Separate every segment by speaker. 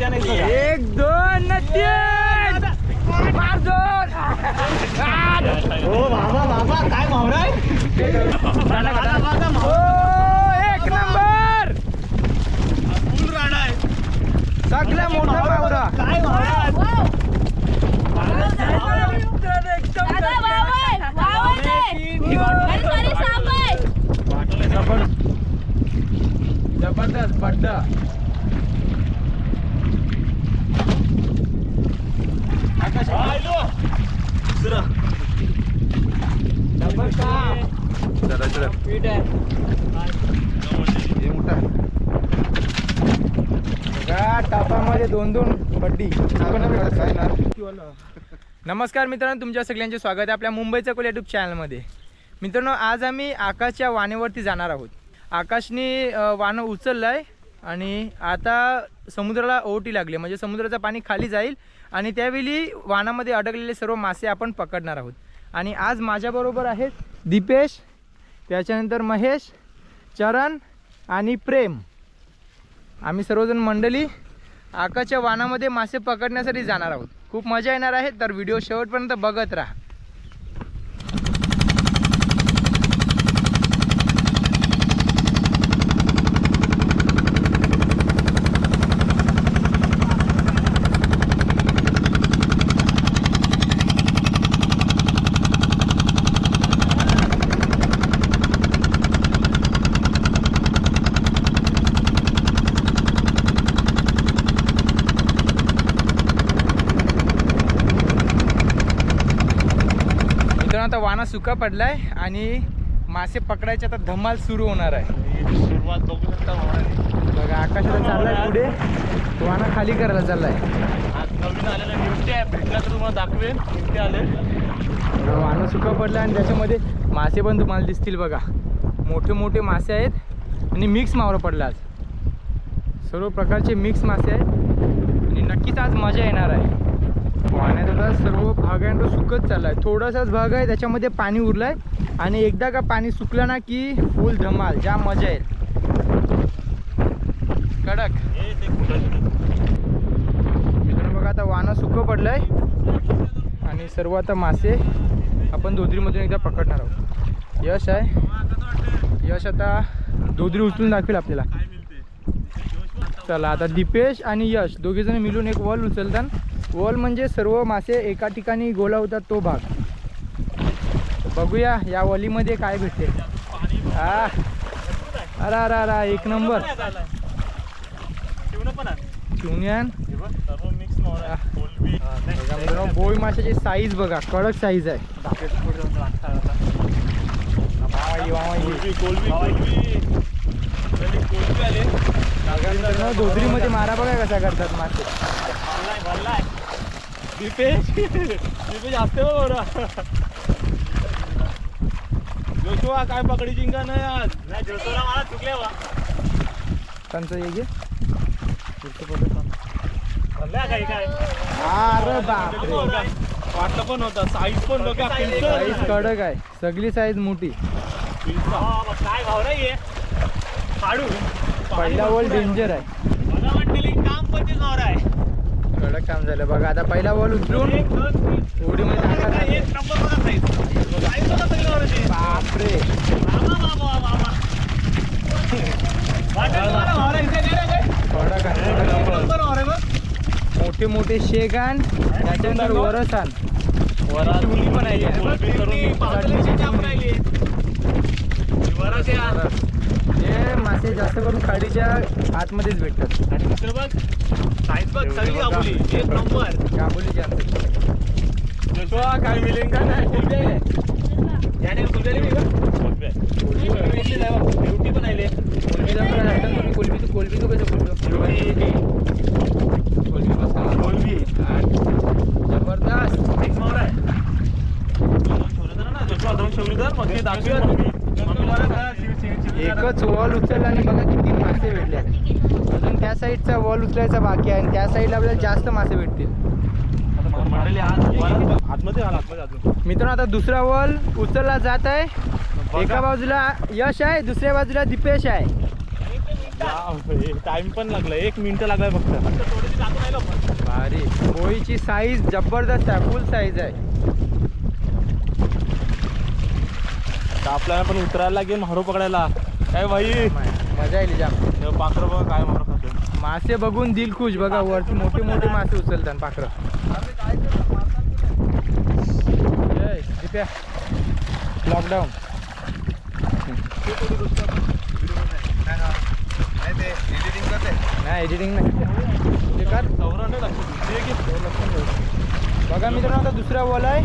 Speaker 1: नाही.
Speaker 2: एक दोन तीन! मार
Speaker 1: हो बाबा बाबा काय मावरा आहे? बाबा, बाबा,
Speaker 2: ओ,
Speaker 1: मावरा.
Speaker 2: एक नंबर!
Speaker 1: फुल राडा आहे.
Speaker 2: सगळ्या मोठा मावरा
Speaker 1: काय मावरा
Speaker 2: जबरदस्त बड्डा
Speaker 1: आकाश आलो. दुसरा.
Speaker 2: स्पीड आहे हे मोठा बघा टापामध्ये दोन दोन बड्डी नमस्कार मित्रांनो तुमच्या सगळ्यांचे स्वागत आहे आपल्या मुंबईच्या कोल युट्यूब चॅनलमध्ये मित्रांनो आज आम्ही आकाशच्या वाणेवरती जाणार आहोत. आकाशने वाणं उचललं आहे आणि आता समुद्राला ओटी लागली म्हणजे समुद्राचं पाणी खाली जाईल आणि त्यावेळी वानामध्ये अडकलेले सर्व मासे आपण पकडणार आहोत. आणि आज माझ्याबरोबर आहेत दीपेश त्याच्यानंतर महेश चरण आणि प्रेम. आम्ही सर्वजण मंडळी आकाच्या वानामध्ये मासे पकडण्यासाठी जाणार आहोत. खूप मजा येणार आहे तर व्हिडिओ शेवटपर्यंत बघत राहा. आता वाना सुका पडलाय आणि मासे पकडायचे आता धमाल सुरू होणार आहे.
Speaker 1: सुरुवात बघू शकता
Speaker 2: आकाशाला चाललाय पुढे. वाना खाली करायला चाललाय.
Speaker 1: आज नवीन आलेला आहे. भेटला तर तुम्हाला दाखवेन. आले.
Speaker 2: वानं सुका पडलं आणि त्याच्यामध्ये मासे पण तुम्हाला दिसतील बघा. मोठे मोठे मासे आहेत आणि मिक्स मावरं पडलं आज. सर्व प्रकारचे मिक्स मासे आहेत. आणि नक्कीच आज मजा येणार आहे. पाण्यात आता सर्व भाग आहे तो सुकत चालला आहे थोडासाच भाग आहे त्याच्यामध्ये पाणी उरलं आहे आणि एकदा का पाणी सुकलं ना की फुल धमाल ज्या मजा येईल. कडक. मित्रांनो बघा आता वाहनं सुकं पडलं आहे आणि सर्व आता मासे आपण धोदरीमधून एकदा पकडणार आहोत. यश आहे. यश आता धोदरी उचलून दाखवेल आपल्याला. चला आता दीपेश आणि यश दोघेजण मिळून एक वॉल उचलतात वॉल म्हणजे सर्व मासे एका ठिकाणी गोला होतात तो भाग. बघूया या वॉलीमध्ये काय भेटते. हा अरे अरे अरे एक नंबर. चिवण्यान. बोई माशाची साईज बघा कडक साईज आहे. धोदरीमध्ये मारा बघा कसा करतात मासे.
Speaker 1: दीपेश दीपेश असते जोशुआ काय पकडी जिंका नाही आज नाही जोशुआ मला चुकले बा
Speaker 2: त्यांचं हे घे
Speaker 1: काय काय
Speaker 2: अरे बापरे
Speaker 1: वाटलं पण होता साईज पण बघा
Speaker 2: साईज कडक आहे सगळी साईज मोठी
Speaker 1: काय भाव नाही काढू
Speaker 2: पहिला वॉल डेंजर आहे
Speaker 1: मला वाटलेली काम पण ते आहे
Speaker 2: कडक काम झालं. बघा आता पहिला वॉल उचलून
Speaker 1: सगळी नवऱ्याची
Speaker 2: बापरे. मोठे मोठे शेगान त्याच्यानंतर वरसान
Speaker 1: चिमणी पण आहे.
Speaker 2: हे मासे जास्त करून खाडीच्या आतमध्येच भेटतात.
Speaker 1: आणि दुसरं बघ साईज बघ सगळी आपुली एक नंबर. जोशुआ काय मिळेल का नाही? कोलबी आहे याने कोलबी आली नाही का कोलबी कोलबी आहे बघ. ब्युटी पण आली
Speaker 2: कोलबीचा पण आहे. तुम्ही कोलबी तू कोलबी तू. कसं बोलतो कोलबी मस्त.
Speaker 1: कोलबी
Speaker 2: जबरदस्त.
Speaker 1: एक मावरा आहे.
Speaker 2: एकच वॉल उचलला आणि बघा किती मासे भेटले साईडचा वॉल उचलायचा बाकी आहे आणि त्या साईडला आपल्याला जास्त मासे भेटतील. मित्रांनो आता दुसरा वॉल उचलला जात आहे. एका बाजूला यश आहे दुसऱ्या बाजूला दीपेश आहे.
Speaker 1: टाइम पण लागला एक मिनिट लागलाय फक्त
Speaker 2: भारी. होळीची साईज जबरदस्त आहे फुल साईज आहे.
Speaker 1: आता आपल्याला पण उतरायला लागेल मारो पकडायला. काय भाई.
Speaker 2: मजा येईल जाम.
Speaker 1: पाखर बघा काय मारो
Speaker 2: मासे बघून दिल खुश बघा वरती मोठे मोठे मासे उचलतात पाखर. लॉकडाऊन नाही एडिटिंग नाही. ते बघा मित्रांनो आता दुसरा वॉल आहे.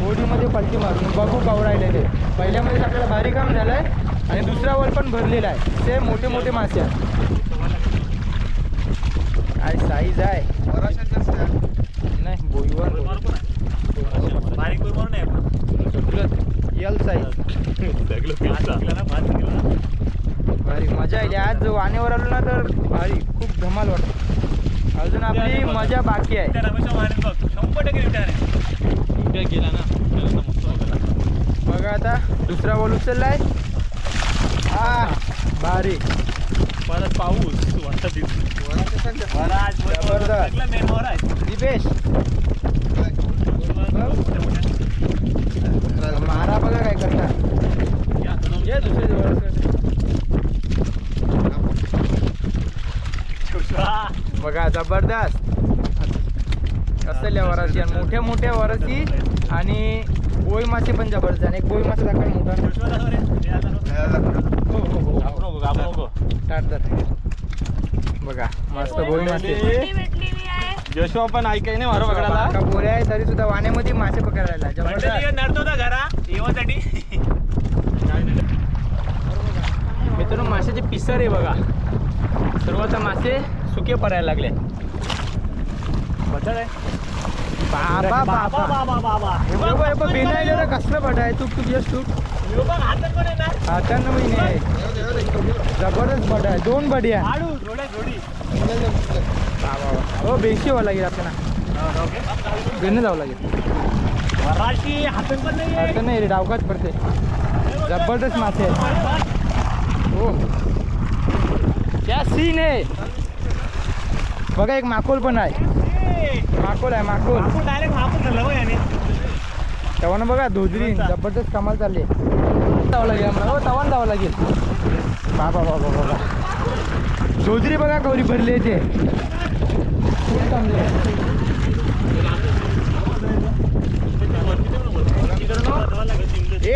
Speaker 2: होडीमध्ये पलटी मारून. बघू कवरायले ते. पहिल्यामध्ये आपल्याला भारी काम झालं आहे आणि दुसरा वॉल पण भरलेला आहे. ते मोठे मोठे मासे आहेत. काय साईज आहे? नाही बोईवर यल साईज भारी मजा येईल आज वानेवर आलो ना तर भारी खूप धमाल वाटते अजून आपली मजा बाकी आहे.
Speaker 1: गेला ना.
Speaker 2: बघा आता दुसरा बॉल उचललाय. हा भारी
Speaker 1: परत पाऊस वाटत
Speaker 2: दिपेश मारा बघा. काय करता ये दुसरे जवळ. बघा जबरदस्त. असल्या वराची आणि मोठ्या मोठ्या वराची आणि बोई मासे पण जबरदस्त. आणि एक बोई मासे दाखवा मोठा हो हो हो स्टार्ट कर बघा मस्त बोई मासे
Speaker 3: भेटली भेटलेली आहे.
Speaker 1: जशो पण ऐकाय नाही मारो पकडायला
Speaker 2: बोऱ्या आहे तरी सुद्धा वाण्यामध्ये मासे पकडायला जबरदस्त. मित्रांनो माशाचे पिसर आहे बघा. सर्व आता मासे सुके पडायला लागले. बाबा बाबा बिनायला कसलं बट आहे? तू तुझ्या तू. हातानं महिने आहे जबरदस्त बट आहे. दोन बडी आहे. हो बेशी व्हावं लागेल आपल्याला. घेणं जावं लागेल. नाही रे डावकाच पडते जबरदस्त मासे आहे हो. सीन आहे? बघा एक माकोल पण आहे. माकोल आहे माकोल. तेव्हा बघा धोदरी जबरदस्त कमाल चालली आहे. जावं लागेल आम्हाला. हो तवान जावं लागेल. बाबा बाबा बाबा धोदरी बघा गौरी भरली आहे ते. खूप चांगली आहे.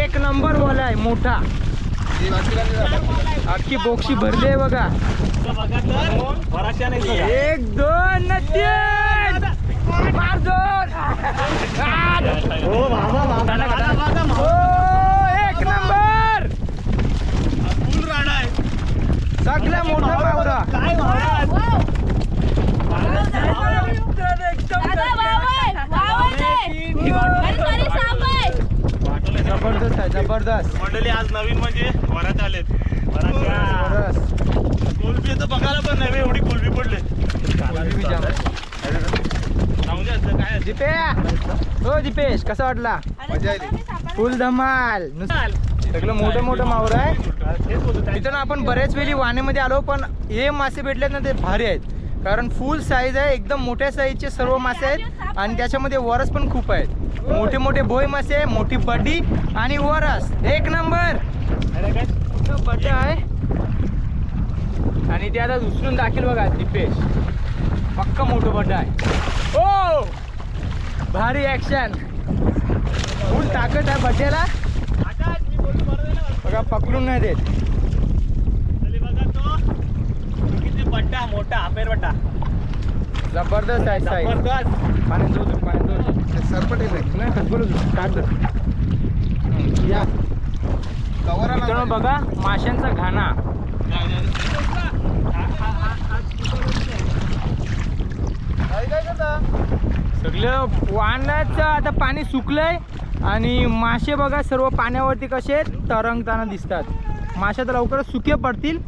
Speaker 2: एक नंबर बॉल आहे मोठा. अख्खी बोक्षी भरली आहे बघा. एक दोन न तीन सगळ्या मोठा मावरा जबरदस्त आहे जबरदस्त
Speaker 1: मंडळी आज नवीन म्हणजे वरात आलेत. कुल्फी तर बघायला पण नाही एवढी कुल्फी पडले
Speaker 2: कोलंबी बी जाम आहे.
Speaker 1: सांगू द्या काय
Speaker 2: दिपेश. हो दिपेश कसा वाटला? फुल धमाल सगळं मोठं मोठं मावरं आहे. मित्रांनो आपण बऱ्याच वेळी वाण्यामध्ये आलो पण हे मासे भेटलेत ना ते भारी आहेत. कारण फुल साईज आहे एकदम मोठ्या साईजचे सर्व मासे आहेत. आणि त्याच्यामध्ये वरस पण खूप आहेत. मोठे मोठे भोय मासे मोठी बड्डी आणि वरस. एक नंबर. बड्डे आहे. आणि ते आता उचलून दाखील बघा दिपेश. पक्का मोठं बड्डा आहे. ओ भारी ऍक्शन फुल ताकद आहे बड्डेला. बघा पकडून नाही देत.
Speaker 1: बट्टा मोठा. अपेर बट्टा
Speaker 2: जबरदस्त आहे साईज
Speaker 1: जबरदस्त.
Speaker 2: पाण्यात जाऊ पाण्यात. सरपट आहे नाही. हम्म, या. मित्रांनो बघा माशांचा घाणा. सगळं वाहनाचं आता पाणी सुकलंय आणि मासे बघा सर्व पाण्यावरती कसे तरंगताना दिसतात. मासे तर लवकरच सुके पडतील.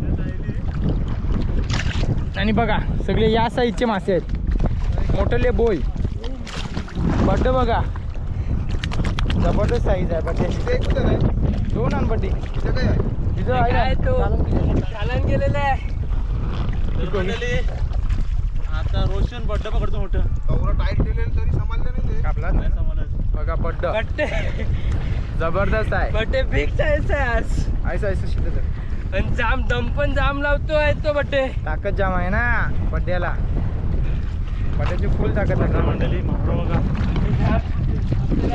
Speaker 2: आणि बघा सगळे या साईजचे मासे आहेत. मोठले बोय बड्ड बघा. जबरदस्त साईज आहे बड्डे. दोन आण बड्डी. तुझं आहे
Speaker 1: गेलेलं आहे.
Speaker 4: आता रोशन बड्डा पकडतो मोठं.
Speaker 5: टाईट केलेलं तरी समजलं नाही ते.
Speaker 2: कापला
Speaker 4: नाही समजलं.
Speaker 2: बघा पड्ड
Speaker 1: बड्डे.
Speaker 2: जबरदस्त आहे.
Speaker 1: बड्डे फिक्स आहे आज
Speaker 2: ऐसा ऐसा शिकत.
Speaker 1: आणि जाम दम पण जाम लावतोय तो बड्डे.
Speaker 2: ताकद जाम आहे ना पड्ड्याला पड्ड्याची फुल ताकद आहे.
Speaker 4: मंडळी मारो बघा.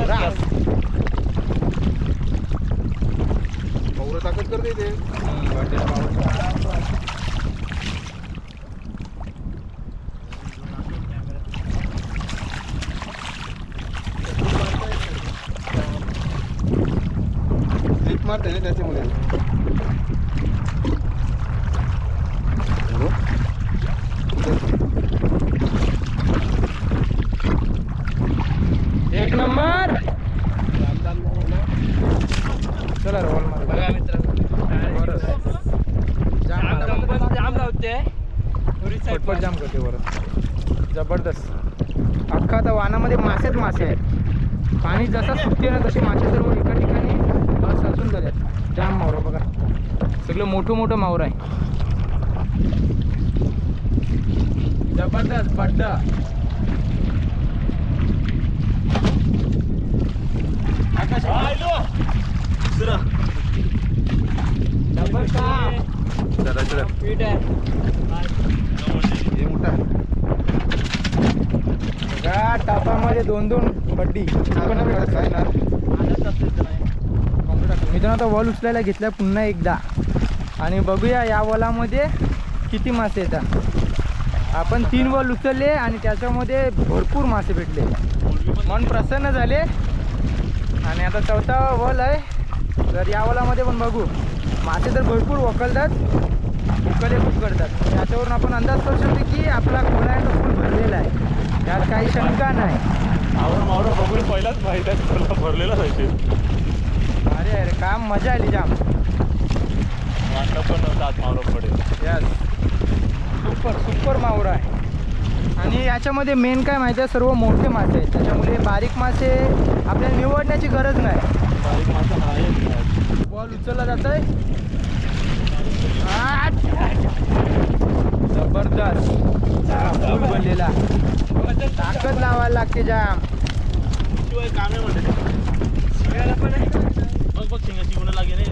Speaker 2: रास.
Speaker 5: पौर ताकद करते ते.
Speaker 2: पाहू.
Speaker 5: मारते ना त्याच्यामुळे.
Speaker 2: एक नंबर. चला रोल मार
Speaker 1: बघा मित्रांनो
Speaker 2: जाम
Speaker 1: जाम
Speaker 2: मारा.
Speaker 1: जाम. लावते.
Speaker 2: पटपट जाम करते वरच जबरदस्त. अख्खा आता वानामध्ये मासेच मासे आहेत. पाणी जसं सुटते ना तसे मासे सर्व एका ठिकाणी बस साचून झाल्यात जाम मावरा बघा सगळं मोठं मोठं मावर आहे. जबरदस्त पड्डा
Speaker 5: चला चला.
Speaker 1: आहे.
Speaker 5: हे मोठा
Speaker 2: टापामध्ये दोन दोन बड्डी. मित्रांनो आता वॉल उचलायला घेतला पुन्हा एकदा. आणि बघूया या वॉलामध्ये किती मासे येतात. आपण तीन वॉल उचलले आणि त्याच्यामध्ये भरपूर मासे भेटले. मन प्रसन्न झाले. आणि आता चौथा वॉल आहे. तर या वॉलामध्ये पण बघू. मासे तर भरपूर वकलतात उकले खूप करतात. त्याच्यावरून आपण अंदाज करू शकतो की आपला खोलायला फुल भरलेला आहे. त्यात काही शंका नाही.
Speaker 4: बघून पहिलाच माहीत आहे. तुला भरलेला जायचे
Speaker 2: अरे अरे काम मजा आली जाम.
Speaker 4: वाटलं पण नव्हतं आज पडेल.
Speaker 2: यस सुपर सुपर मावरा आहे. आणि याच्यामध्ये मेन काय माहिती आहे? सर्व मोठे मासे आहेत. त्याच्यामुळे बारीक मासे आपल्याला निवडण्याची गरज नाही.
Speaker 4: बारीक मासा आहे
Speaker 2: बॉल उचलला जात आहे जबरदस्त. फुल बनलेला. ताकद लावायला लागते जाम.
Speaker 4: शिवाय काम म्हणते
Speaker 1: शिवायला पण आहे.
Speaker 4: बघ बघ शिंगाची गुन्हा लागे रे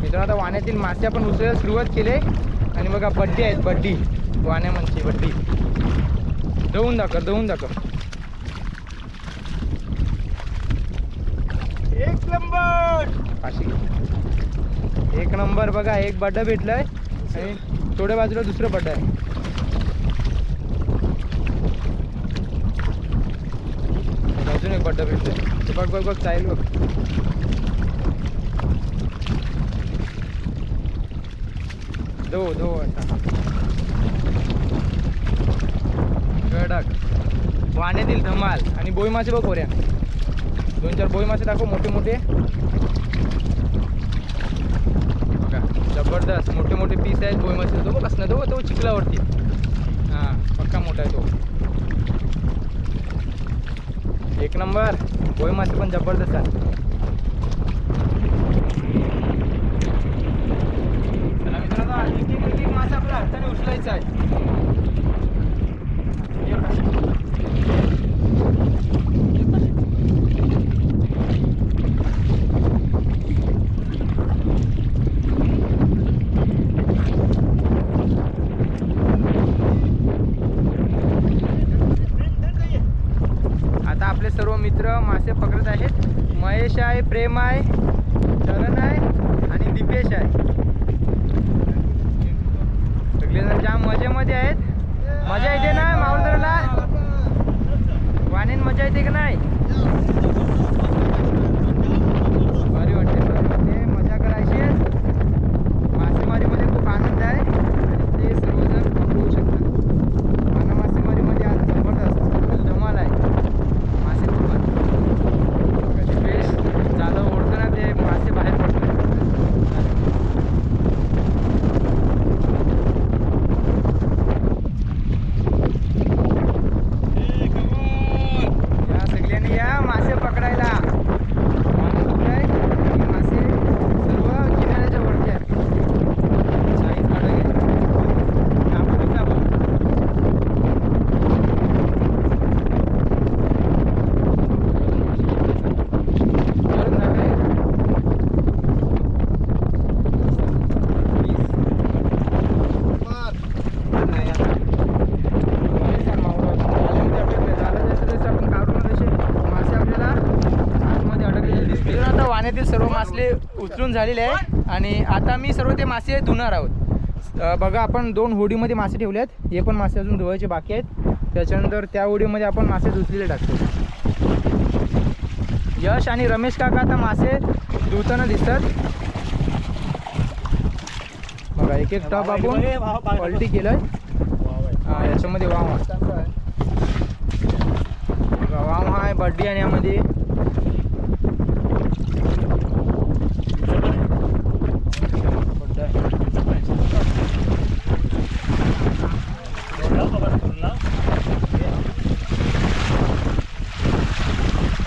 Speaker 2: मित्रांनो आता वाण्यातील मासे आपण उचलायला सुरुवात केली आणि बघा बड्डी आहेत बड्डी. वाण्या म्हणते बड्डी. दवून दाखव दवून दाखव. एक नंबर! अशी. एक नंबर बघा एक बड्डा भेटलाय. आणि थोड्या बाजूला दुसरं बड्डा आहे. अजून एक बड्डा भेटतोय. बघ बघ बघ चालेल बघ दो दो आता. कडक वाण्यातील धमाल. आणि बोई मासे बघ कोऱ्या दोन चार बोई मासे दाखव मोठे मोठे. बघा जबरदस्त. मोठे मोठे पीस आहेत. बोई मासे तो बघ असणार तो तो चिखलावरती. हां पक्का मोठा आहे तो. एक नंबर. बोई मासे पण जबरदस्त आहे चला मित्रांनो हा एक एक एक एक मासा आपल्या हाताने उचलायचा आहे. आता आपले सर्व मित्र मासे पकडत आहेत. महेश आहे प्रेम आहे चरण आहे आणि दिपेश आहे सगळेजण जाम मजेमध्ये आहेत मजा येते ना माऊलदरला वाणीन मजा येते का नाही भारी वाटते भारी वाटते मजा करायची आहे. मासेमारीमध्ये खूप आनंद आहे आणि ते सर्वजण अनुभवू शकतात वाना मासेमारीमध्ये आज जबरदस्त फुल धमाल आहे मासे धमाल कधी बेस जाधव ओढताना ते मासे बाहेर पडतात पाण्यातील सर्व मासे उचलून झालेले आहे. आणि आता मी सर्व ते मासे धुणार आहोत. बघा आपण दोन होडीमध्ये मासे ठेवले आहेत हे पण मासे अजून धुवायचे बाकी आहेत. त्याच्यानंतर त्या होडीमध्ये आपण मासे धुतलेले टाकतो. यश आणि रमेश काका आता मासे धुताना दिसतात. बघा एक एक टप आपण पलटी केलंय. हा, याच्यामध्ये वाव आहे. बघा, वाव आहे बड्डी आणि यामध्ये बड्डा आहे.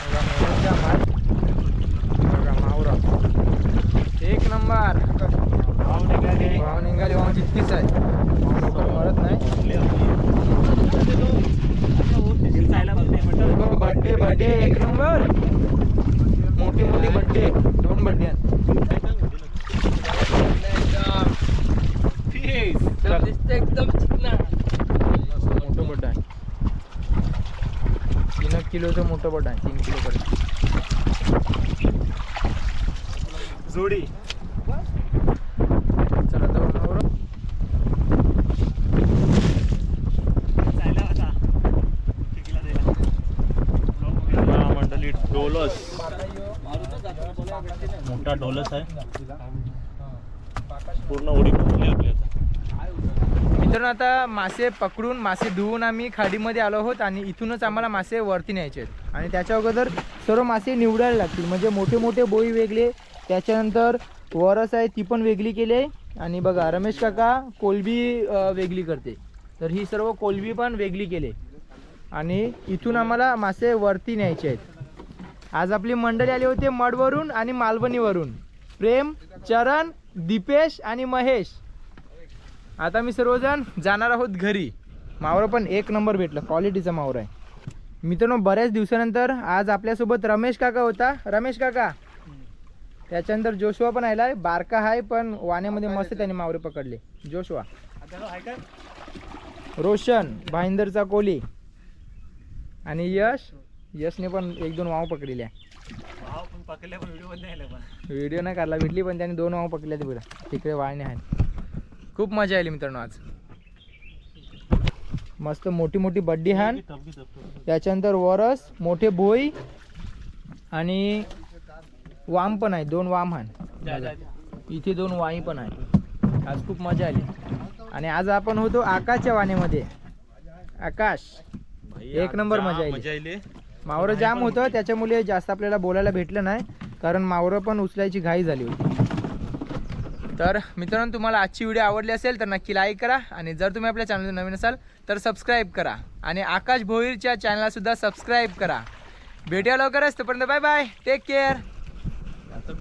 Speaker 2: बघा, मोहरीचा माल. बघा, मावरा. एक नंबर वाव निघाली वाव जितकीच आहे लवकर मरत नाही बघ, बड्डे एक नंबर. मोठी मोठी बड्डे दोन बड्डे आहेत.
Speaker 1: एकदम चिकना
Speaker 2: मोठं बड्डा आहे. तीन एक किलोचं मोठं बड्डा आहे तीन किलो पर्यंत.
Speaker 1: जोडी
Speaker 2: चला तर मावरा.
Speaker 4: मंडळी डोलस मोठा डोलस आहे. पूर्ण उडी पकडली आपली आता.
Speaker 2: मित्रांनो आता मासे पकडून मासे धुवून आम्ही खाडीमध्ये आलो आहोत आणि इथूनच आम्हाला मासे वरती न्यायचे आहेत. आणि त्याच्या अगोदर सर्व मासे निवडायला लागतील. म्हणजे मोठे मोठे बोई वेगळे त्याच्यानंतर वरस आहे ती पण वेगळी केली आहे. आणि बघा रमेश काका कोलबी वेगळी करते. तर ही सर्व कोलबी पण वेगळी केली आणि इथून आम्हाला मासे वरती न्यायचे आहेत. आज आपली मंडळी आली होती मडवरून आणि मालवणीवरून. प्रेम चरण दीपेश आणि महेश. आता मी सर्वजण जाणार आहोत घरी. मावरं पण एक नंबर भेटलं. क्वालिटीचा मावरा आहे. मित्रांनो बऱ्याच दिवसानंतर आज आपल्यासोबत रमेश काका होता. रमेश काका त्याच्यानंतर जोशवा पण आलाय बारका आहे पण वाण्यामध्ये मस्त त्याने मावरे पकडले. जोशवा. रोशन भाईंदरचा कोली. आणि यश यशने पण एक दोन वाव पकडलेल्या. व्हिडिओ नाही काढला भेटली पण त्याने दोन वाव पकडल्या ते बघा तिकडे वाळणे आहेत. खूप मजा आली मित्रांनो आज. मस्त मोठी मोठी बड्डी हान त्याच्यानंतर वरस मोठे बोई आणि वाम पण आहे दोन वाम हान. इथे दोन वाई पण आहे. आज खूप मजा आली. आणि आज आपण होतो आकाशच्या वाणीमध्ये. आकाश एक नंबर
Speaker 4: मजा आली.
Speaker 2: मावरं जाम होतं त्याच्यामुळे जास्त आपल्याला बोलायला भेटलं नाही कारण मावरं पण उचलायची घाई झाली होती. तर मित्रांनो तुम्हाला आजची व्हिडिओ आवडली असेल तर नक्की लाईक करा आणि जर तुम्ही आपल्या चॅनल नवीन असाल तर सबस्क्राईब करा आणि आकाश भोईरच्या चॅनलला सुद्धा सबस्क्राईब करा. भेटूया लवकरच तोपर्यंत बाय बाय टेक केअर